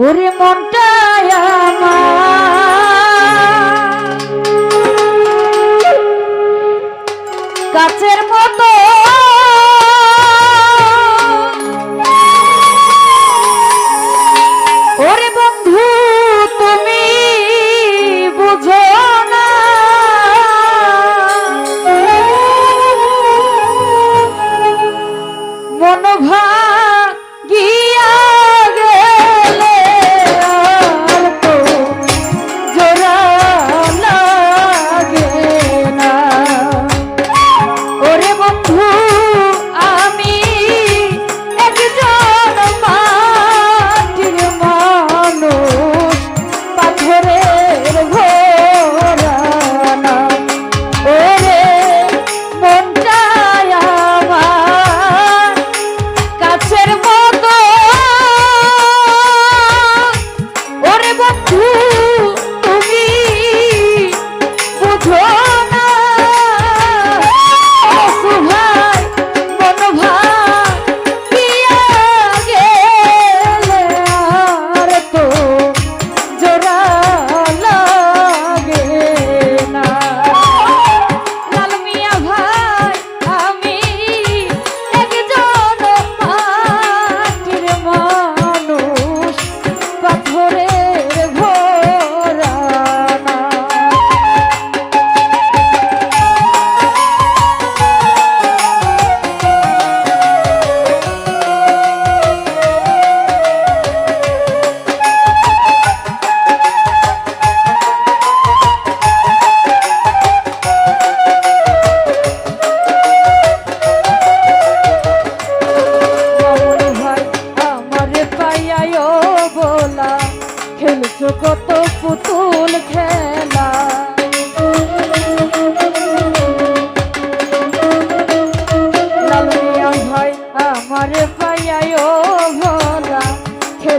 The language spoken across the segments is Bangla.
ওরে মনটায় আমার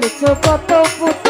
খেলছো কত পুতুল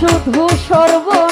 শুধু সর্বনাশা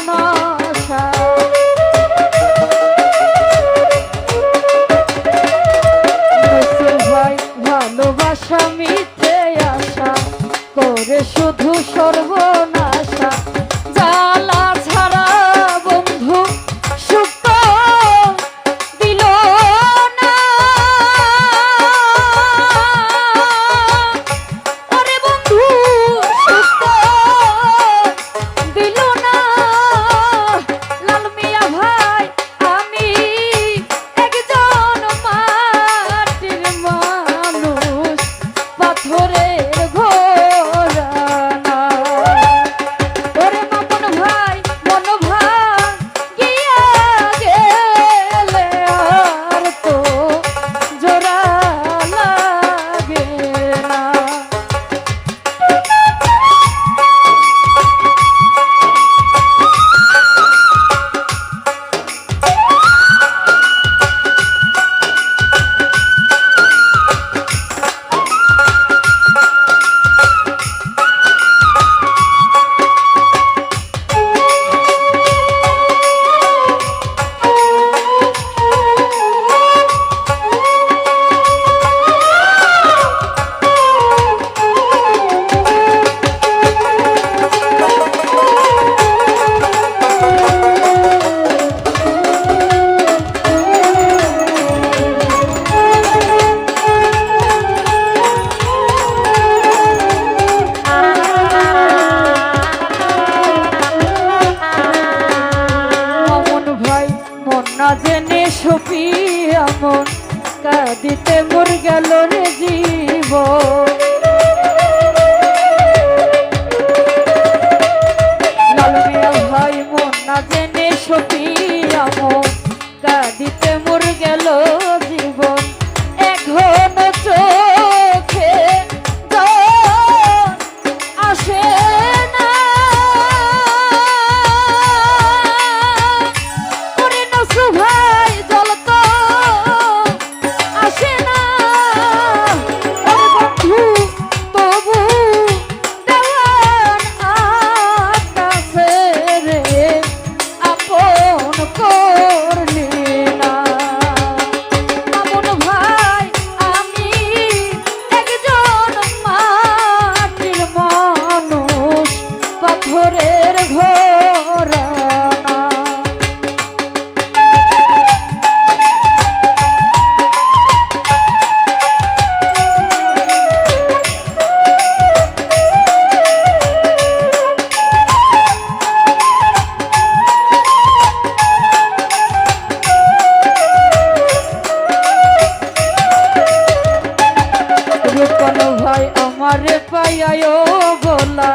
গোলা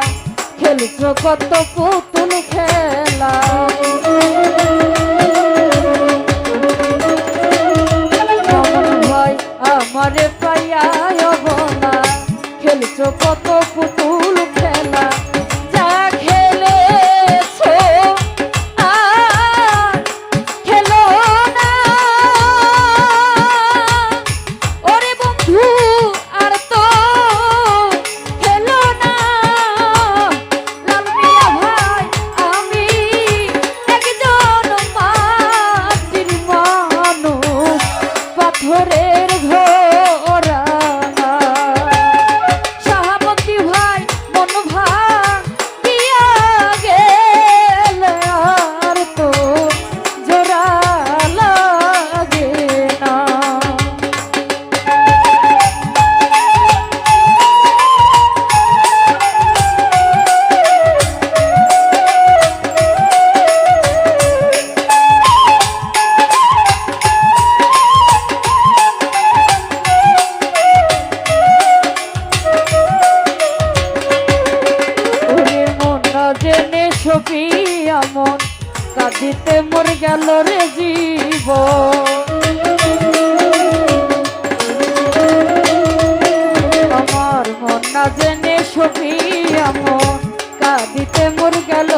খেলছ কত পুতুল খেলা। আমার পাইয়া হবনা খেলছ কত horror. ছবি এমন কাঁদিতে মর গেল রে জীব আমার মন না জেনে ছবি এমন কাঁদিতে মর গেল